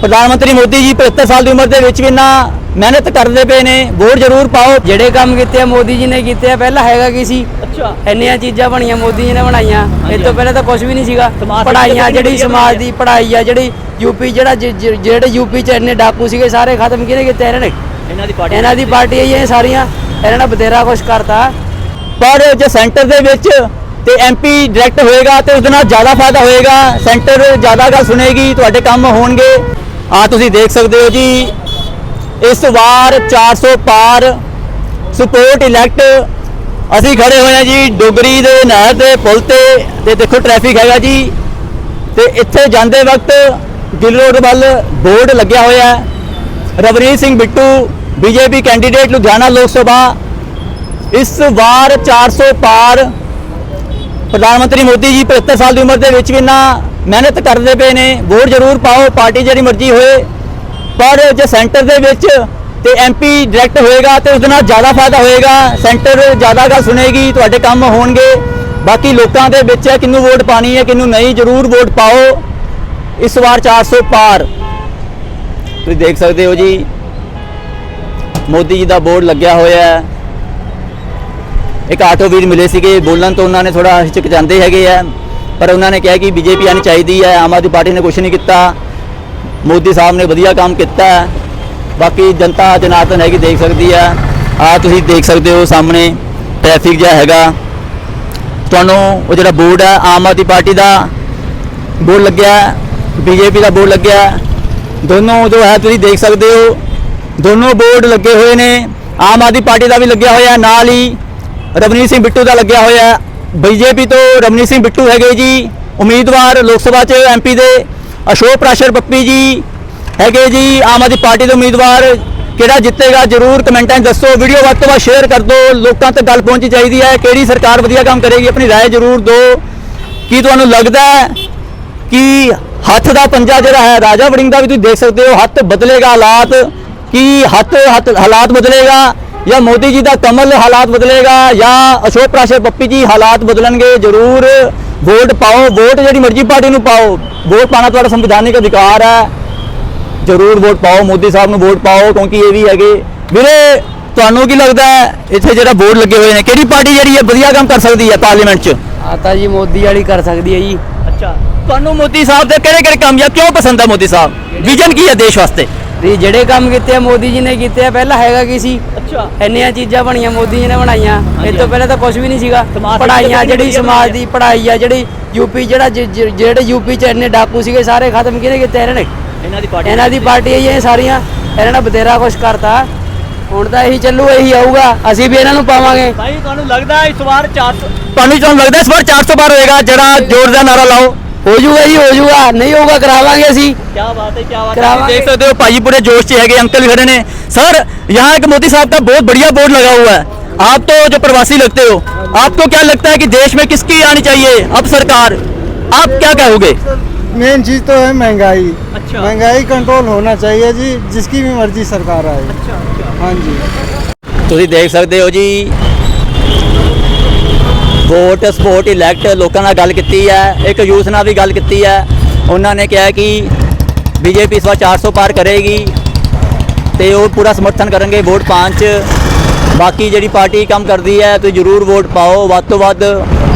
ਪ੍ਰਧਾਨ ਮੰਤਰੀ ਮੋਦੀ ਜੀ 75 ਸਾਲ ਦੀ ਉਮਰ ਦੇ ਵਿੱਚ ਵੀ ਨਾ ਮਿਹਨਤ ਕਰਦੇ ਪਏ ਨੇ। ਵੋਟ ਜ਼ਰੂਰ ਪਾਓ। ਜਿਹੜੇ ਕੰਮ ਕੀਤੇ ਆ ਮੋਦੀ ਜੀ ਨੇ ਕੀਤੇ ਆ ਪਹਿਲਾਂ ਹੈਗਾ ਕੀ ਸੀ? ਅੱਛਾ। ਇੰਨੀਆਂ ਚੀਜ਼ਾਂ ਬਣੀਆਂ ਮੋਦੀ ਜੀ ਨੇ ਬਣਾਈਆਂ। ਇਹ ਤੋਂ ਪਹਿਲਾਂ ਤਾਂ ਕੁਝ ਵੀ ਨਹੀਂ ਸੀਗਾ। ਦੀ ਪੜਾਈਆਂ ਜਿਹੜੀ ਸਮਾਜ ਦੀ ਪੜਾਈ ਆ ਜਿਹੜੀ ਯੂਪੀ ਜਿਹੜਾ ਜਿਹੜੇ ਯੂਪੀ ਚ ਇੰਨੇ ਡਾਕੂ ਸੀਗੇ ਸਾਰੇ ਖਤਮ ਕਿਹਨੇ ਕੀਤੇ ਇਹਨਾਂ ਨੇ? ਇਹਨਾਂ ਦੀ ਪਾਰਟੀ ਇਹਨਾਂ ਦੀ ਪਾਰਟੀ ਇਹ ਸਾਰੀਆਂ। ਇਹਨਾਂ ਨੇ ਬਥੇਰਾ ਕੁਛ ਕਰਤਾ। ਪਰ ਜੇ ਸੈਂਟਰ ਦੇ ਵਿੱਚ ਤੇ ਐਮਪੀ ਡਾਇਰੈਕਟ ਹੋਏਗਾ ਤੇ ਉਹਦੇ ਨਾਲ ਜ਼ਿਆਦਾ ਫਾਇਦਾ ਹੋਏਗਾ। ਸੈਂਟਰ ਜ਼ਿਆਦਾ ਗੱਲ ਸੁਣੇਗੀ ਤੁਹਾਡੇ ਕੰਮ ਹੋਣਗੇ। ਆ ਤੁਸੀਂ ਦੇਖ ਸਕਦੇ ਹੋ ਜੀ, ਇਸ ਵਾਰ 400 ਪਾਰ ਸਪੋਰਟ ਇਲੈਕਟ ਅਸੀਂ ਖੜੇ ਹੋਏ ਹਾਂ ਜੀ, ਡੋਗਰੀ ਦੇ ਨਹਿਰ ਦੇ ਪੁਲ ਤੇ ਤੇ ਦੇਖੋ ਟ੍ਰੈਫਿਕ ਹੈਗਾ ਜੀ, ਤੇ ਇੱਥੇ ਜਾਂਦੇ ਵਕਤ ਗਿੱਲ ਰੋਡ ਵੱਲ ਬੋਰਡ ਲੱਗਿਆ ਹੋਇਆ ਹੈ। ਰਵਨੀਤ ਸਿੰਘ ਬਿੱਟੂ, ਬੀਜੇਪੀ ਕੈਂਡੀਡੇਟ ਲੁਧਿਆਣਾ ਲੋਕ ਸਭਾ, ਇਸ ਵਾਰ 400 ਪਾਰ ਪ੍ਰਧਾਨ ਮੰਤਰੀ ਮੋਦੀ ਜੀ 75 ਸਾਲ ਦੀ ਉਮਰ ਦੇ ਵਿੱਚ ਵੀ ਨਾ ਮਿਹਨਤ ਕਰਦੇ ਪਏ ਨੇ। ਵੋਟ ਜ਼ਰੂਰ ਪਾਓ, ਪਾਰਟੀ ਜਿਹੜੀ ਮਰਜ਼ੀ ਹੋਏ। ਪਰ ਜੇ ਸੈਂਟਰ ਦੇ ਵਿੱਚ ਤੇ ਐਮਪੀ ਡਾਇਰੈਕਟ ਹੋਏਗਾ ਤੇ ਉਹਦੇ ਨਾਲ ਜ਼ਿਆਦਾ ਫਾਇਦਾ ਹੋਏਗਾ। ਸੈਂਟਰ ਜ਼ਿਆਦਾ ਗੱਲ ਸੁਣੇਗੀ, ਤੁਹਾਡੇ ਕੰਮ ਹੋਣਗੇ। ਬਾਕੀ ਲੋਕਾਂ ਦੇ ਵਿੱਚ ਹੈ ਕਿਹਨੂੰ ਵੋਟ ਪਾਣੀ ਹੈ, ਕਿਹਨੂੰ ਨਹੀਂ, ਜ਼ਰੂਰ ਵੋਟ ਪਾਓ। ਇਸ ਵਾਰ 400 ਪਾਰ। ਤੁਸੀਂ ਦੇਖ ਸਕਦੇ ਹੋ ਜੀ, ਮੋਦੀ ਜੀ ਦਾ ਬੋਰਡ ਲੱਗਿਆ ਹੋਇਆ ਹੈ। ਇੱਕ ਆਟੋ ਵੀਰ ਮਿਲੇ ਸੀਗੇ, ਬੋਲਣ ਤੋਂ ਉਹਨਾਂ ਨੇ ਥੋੜਾ ਹਿਚਕਚਾਉਂਦੇ ਹੈਗੇ ਆ, ਪਰ ਉਹਨਾਂ ਨੇ ਕਿਹਾ ਕਿ ਬੀਜੇਪੀ ਆਣੀ ਚਾਹੀਦੀ ਹੈ, ਆਮ ਆਦਮੀ ਪਾਰਟੀ ਨੇ ਕੁਝ ਨਹੀਂ ਕੀਤਾ, ਮੋਦੀ ਸਾਹਿਬ ਨੇ ਵਧੀਆ ਕੰਮ ਕੀਤਾ, ਬਾਕੀ ਜਨਤਾ ਜਨਾਰਦਨ ਹੈਗੀ ਦੇਖ ਸਕਦੀ ਹੈ ਆ ਤੁਸੀਂ ਦੇਖ ਸਕਦੇ ਹੋ ਸਾਹਮਣੇ ਟ੍ਰੈਫਿਕ ਜਿਹਾ ਹੈਗਾ। ਤੁਹਾਨੂੰ ਉਹ ਜਿਹੜਾ ਬੋਰਡ ਹੈ ਆਮ ਆਦਮੀ ਪਾਰਟੀ ਦਾ ਬੋਰਡ ਲੱਗਿਆ, ਬੀਜੇਪੀ ਦਾ ਬੋਰਡ ਲੱਗਿਆ। ਦੋਨੋਂ ਜੋ ਹੈ ਤੁਸੀਂ ਦੇਖ ਸਕਦੇ ਹੋ, ਦੋਨੋਂ ਬੋਰਡ ਲੱਗੇ ਹੋਏ ਨੇ, ਆਮ ਆਦਮੀ ਪਾਰਟੀ ਦਾ ਵੀ ਲੱਗਿਆ ਹੋਇਆ ਨਾਲ ਹੀ। ਰਵਨੀਤ ਸਿੰਘ ਬਿੱਟੂ ਦਾ ਲੱਗਿਆ ਹੋਇਆ ਹੈ ਬੀਜੇਪੀ ਤੋਂ ਰਵਨੀਤ ਸਿੰਘ ਬਿੱਟੂ ਹੈਗੇ ਜੀ ਉਮੀਦਵਾਰ ਲੋਕ ਸਭਾ 'ਚ ਐਮਪੀ ਦੇ ਅਸ਼ੋਕ ਪ੍ਰਾਸ਼ਰ ਪੱਪੀ ਜੀ ਹੈਗੇ ਜੀ ਆਮ ਆਦਮੀ ਪਾਰਟੀ ਦੇ ਉਮੀਦਵਾਰ ਕਿਹੜਾ ਜਿੱਤੇਗਾ ਜਰੂਰ ਕਮੈਂਟਾਂ 'ਚ ਦੱਸੋ ਵੀਡੀਓ ਵੱਧ ਤੋਂ ਵੱਧ ਸ਼ੇਅਰ ਕਰ ਦਿਓ ਲੋਕਾਂ ਤੱਕ ਗੱਲ ਪਹੁੰਚਣੀ ਚਾਹੀਦੀ ਹੈ ਕਿਹੜੀ ਸਰਕਾਰ ਵਧੀਆ ਕੰਮ ਕਰੇਗੀ ਆਪਣੀ رائے ਜਰੂਰ ਦਿਓ ਕੀ ਤੁਹਾਨੂੰ ਲੱਗਦਾ ਹੈ ਕਿ ਹੱਥ ਦਾ ਪੰਜਾ ਜਿਹੜਾ ਹੈ ਰਾਜਾ ਵੜਿੰਗ ਦਾ ਵੀ ਤੁਸੀਂ ਦੇਖ ਸਕਦੇ ਹੋ ਹੱਥ ਬਦਲੇਗਾ ਹਾਲਾਤ ਕੀ ਹੱਥ ਹੱਥ ਹਾਲਾਤ ਬਦਲੇਗਾ ਜਾਂ ਮੋਦੀ ਜੀ ਦਾ ਕਮਲ ਹਾਲਾਤ ਬਦਲੇਗਾ ਜਾਂ ਅਸ਼ੋਕ ਪ੍ਰਾਸ਼ਰ ਪੱਪੀ ਜੀ ਹਾਲਾਤ ਬਦਲਣਗੇ ਜ਼ਰੂਰ ਵੋਟ ਪਾਓ ਵੋਟ ਜਿਹੜੀ ਮਰਜ਼ੀ ਪਾਰਟੀ ਨੂੰ ਪਾਓ ਵੋਟ ਪਾਣਾ ਤੁਹਾਡਾ ਸੰਵਿਧਾਨਿਕ ਅਧਿਕਾਰ ਹੈ। ਜ਼ਰੂਰ ਵੋਟ ਪਾਓ ਮੋਦੀ ਸਾਹਿਬ ਨੂੰ ਵੋਟ ਪਾਓ ਕਿਉਂਕਿ ਇਹ ਵੀ ਹੈਗੇ। ਵੀਰੇ ਤੁਹਾਨੂੰ ਕੀ ਲੱਗਦਾ ਹੈ ਇੱਥੇ ਜਿਹੜਾ ਬੋਰਡ ਲੱਗੇ ਹੋਏ ਨੇ ਕਿਹੜੀ ਪਾਰਟੀ ਜਿਹੜੀ ਹੈ ਵਧੀਆ ਕੰਮ ਕਰ ਸਕਦੀ ਹੈ ਪਾਰਲੀਮੈਂਟ 'ਚ? ਆ ਤਾਂ ਜੀ ਮੋਦੀ ਵਾਲੀ ਕਰ ਸਕਦੀ ਹੈ ਜੀ। ਅੱਛਾ ਤੁਹਾਨੂੰ ਮੋਦੀ ਸਾਹਿਬ ਦੇ ਕਿਹੜੇ ਕਿਹੜੇ ਕੰਮ ਜਾਂ ਕਿਉਂ ਪਸੰਦ ਹੈ ਮੋਦੀ ਸਾਹਿਬ? ਵਿਜ਼ਨ ਕੀ ਹੈ ਦੇਸ਼ ਵਾਸਤੇ? ਵੀ ਜਿਹੜੇ ਕੰਮ ਕੀਤੇ ਆ ਮੋਦੀ ਜੀ ਨੇ ਕੀਤੇ ਆ ਪਹਿਲਾਂ ਹੈਗਾ ਕੀ ਸੀ? ਅੱਛਾ। ਇੰਨੀਆਂ ਚੀਜ਼ਾਂ ਬਣੀਆਂ ਮੋਦੀ ਜੀ ਨੇ ਬਣਾਈਆਂ। ਇਹ ਤੋਂ ਪਹਿਲਾਂ ਤਾਂ ਕੁਝ ਵੀ ਨਹੀਂ ਸੀਗਾ। ਪੜਾਈਆਂ ਜਿਹੜੀ ਸਮਾਜ ਦੀ ਪੜਾਈ ਆ ਜਿਹੜੀ ਯੂਪੀ ਜਿਹੜਾ ਜਿਹੜੇ ਯੂਪੀ ਚ ਇੰਨੇ ਡਾਕੂ ਸੀਗੇ ਸਾਰੇ ਖਤਮ ਕਿਹਨੇ ਕੀਤੇ ਇਹਨਾਂ ਨੇ? ਇਹਨਾਂ ਦੀ ਇਹਨਾਂ ਦੀ ਪਾਰਟੀ ਆਈ ਇਹ ਸਾਰੀਆਂ। ਇਹਨਾਂ ਨੇ ਬਥੇਰਾ ਕੁਛ ਕਰਤਾ। ਹੁਣ ਤਾਂ ਇਹੀ ਚੱਲੂ ਇਹੀ ਆਊਗਾ। ਅਸੀਂ ਵੀ ਇਹਨਾਂ ਨੂੰ ਪਾਵਾਂਗੇ। ਭਾਈ ਤੁਹਾਨੂੰ ਲੱਗਦਾ ਇਸ ਵਾਰ 400 ਤੁਹਾਨੂੰ ਤੁਹਾਨੂੰ ਲੱਗਦਾ ਇਸ ਵਾਰ 400 ਪਾਰ ਹੋਏਗਾ ਜਿਹੜਾ ਜ਼ੋਰ ਦਾ ਨਾਰਾ ਲਾਓ। ਹੋ ਜਾਊਗਾ ਜੀ ਹੋ ਜਾਊਗਾ ਨਹੀਂ ਹੋਊਗਾ ਕਰਾਵਾਂਗੇ ਅਸੀਂ ਕੀ ਬਾਤ ਹੈ ਕੀ ਬਾਤ करावांगे। देख सकते हो भाई पूरे जोश से है अंकल भी खड़े ने सर यहाँ एक मोदी साहब का बहुत बढ़िया बोर्ड लगा हुआ है आप तो जो प्रवासी लगते हो आपको क्या लगता है कि देश में किसकी आनी चाहिए अब सरकार आप क्या कहोगे मेन चीज तो है महंगाई अच्छा। महंगाई कंट्रोल होना चाहिए जी जिसकी भी मर्जी सरकार आए हाँ जी ਤੁਸੀਂ ਦੇਖ ਸਕਦੇ ਹੋ ਜੀ ਵੋਟ ਸਪੋਰਟ ਇਲੈਕਟ ਲੋਕਾਂ ਨਾਲ ਗੱਲ ਕੀਤੀ ਹੈ, ਇੱਕ ਯੂਥ ਨਾਲ ਵੀ ਗੱਲ ਕੀਤੀ ਹੈ। ਉਹਨਾਂ ਨੇ ਕਿਹਾ ਕਿ ਬੀਜੇਪੀ ਇਸ ਵਾਰ 400 ਪਾਰ ਕਰੇਗੀ ਤੇ ਉਹ ਪੂਰਾ ਸਮਰਥਨ ਕਰਨਗੇ ਵੋਟ ਪਾਉਣ 'ਚ। ਬਾਕੀ ਜਿਹੜੀ ਪਾਰਟੀ ਕੰਮ ਕਰਦੀ ਹੈ, ਤੁਸੀਂ ਜ਼ਰੂਰ ਵੋਟ ਪਾਓ, ਵੱਧ ਤੋਂ ਵੱਧ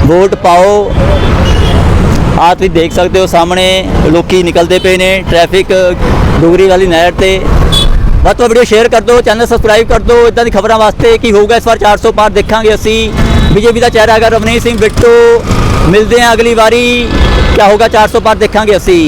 ਵੋਟ ਪਾਓ। ਆ ਤੁਸੀਂ ਦੇਖ ਸਕਦੇ ਹੋ ਸਾਹਮਣੇ, ਲੋਕੀ ਨਿਕਲਦੇ ਪਏ ਨੇ ਟ੍ਰੈਫਿਕ ਡੋਗਰੀ ਵਾਲੀ ਨਹਿਰ ਤੇ। ਵੱਧ ਤੋਂ ਵੱਧ ਵੀਡੀਓ ਸ਼ੇਅਰ ਕਰ ਦਿਓ ਚੈਨਲ ਸਬਸਕ੍ਰਾਈਬ ਕਰ ਦਿਓ। ਇਦਾਂ ਦੀ ਖਬਰਾਂ ਵਾਸਤੇ ਕੀ ਹੋਊਗਾ ਇਸ ਵਾਰ 400 ਪਾਰ ਦੇਖਾਂਗੇ ਅਸੀਂ। ਬੀਜੇਪੀ ਦਾ ਚਿਹਰਾ ਹੈਗਾ ਰਵਨੀਤ ਸਿੰਘ ਬਿੱਟੂ ਮਿਲਦੇ ਹਾਂ ਅਗਲੀ ਵਾਰੀ ਕੀ ਹੋਊਗਾ? 400 ਪਾਰ ਦੇਖਾਂਗੇ ਅਸੀਂ।